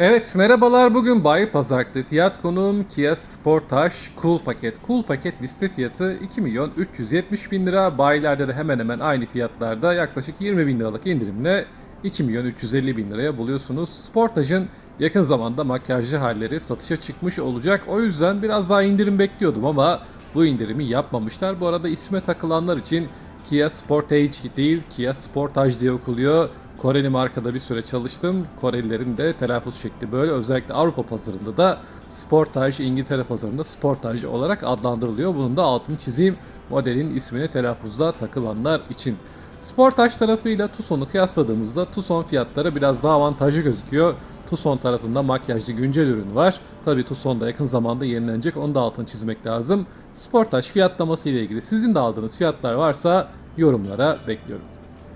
Evet merhabalar bugün Bay Pazart'ta fiyat konuğum Kia Sportage Cool Paket. Cool Paket liste fiyatı 2 milyon 370 bin lira. Bayilerde de hemen hemen aynı fiyatlarda yaklaşık 20 bin liralık indirimle 2 milyon 350 bin liraya buluyorsunuz. Sportage'ın yakın zamanda makyajlı halleri satışa çıkmış olacak. O yüzden biraz daha indirim bekliyordum ama bu indirimi yapmamışlar. Bu arada isme takılanlar için Kia Sportage değil Kia Sportage diye okuluyor. Koreli markada bir süre çalıştım. Korelilerin de telaffuz şekli böyle. Özellikle Avrupa pazarında da Sportage, İngiltere pazarında Sportage olarak adlandırılıyor. Bunun da altını çizeyim modelin ismini telaffuzda takılanlar için. Sportage tarafıyla Tucson'u kıyasladığımızda Tucson fiyatları biraz daha avantajlı gözüküyor. Tucson tarafında makyajlı güncel ürün var. Tabi Tucson da yakın zamanda yenilenecek onu da altını çizmek lazım. Sportage fiyatlaması ile ilgili sizin de aldığınız fiyatlar varsa yorumlara bekliyorum.